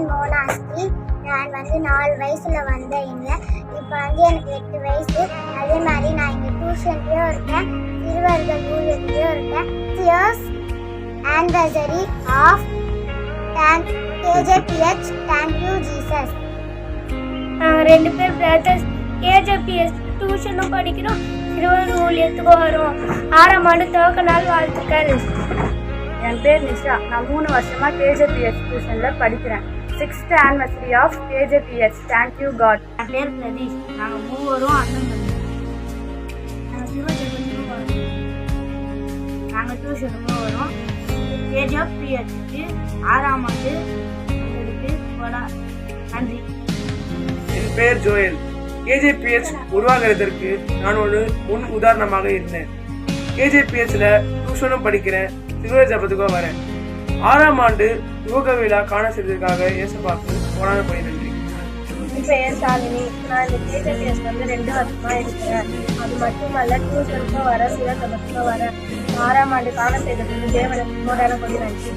Joel மோனாஸ்தி நான் வந்து நாலு வயசுல வந்தேன். இங்கே இப்போ வந்து எனக்கு எட்டு வயசு. அதே மாதிரி நான் இங்கே டியூஷன்லயும் இருக்கேன். சிறுவர்கள் ஊழியர்லயும் இருக்கேன். Years anniversary of thank KJBH thank Jesus ரெண்டு பேர் பிரதர்ஸ் கேஜபிஎஸ் டியூஷனும் படிக்கிறோம் சிறுவர் ஊழியத்துக்கும் வரும். ஆறாம் ஆண்டு துவக்க நாள் வாழ்த்துக்கள். என் பேர் நிஷா. நான் மூணு வருஷமாக கேஜேபிஎஸ் டியூஷனில் படிக்கிறேன். Sixth anniversary of KJBS thank you God என் பேர் பிரதீஷ். நாங்கள் மூவரும் அண்ணன் நாங்கள் சிவஜெகத்துக்கும் வரோம் நாங்கள் டியூஷனுக்கும் வரோம் கேஜிஎஃப் பிஹெச்சுக்கு ஆறாம் ஆண்டு உங்களுக்கு கொடா நன்றி. என் பெயர் ஜோயல். கேஜேபிஎச் உருவாகிறதற்கு நான் ஒரு முன் உதாரணமாக இருந்தேன். கேஜேபிஎச்ல டியூஷனும் படிக்கிறேன் சிறுவர் ஜபத்துக்கும் வரேன். ஆறாம் ஆண்டு துவக்க விழா காண போனாத போய் நன்றி. என் பெயர் சாலினி. நான் இந்த வந்து ரெண்டு வருஷமா இருக்கிறேன். அது மட்டுமல்ல டியூஷனுக்கும் வர சிவசபத்துக்கும் வர. ஆறாம் ஆண்டு காண செய்ததுக்கு தேவனுக்கு மூடான கொண்டு நன்றி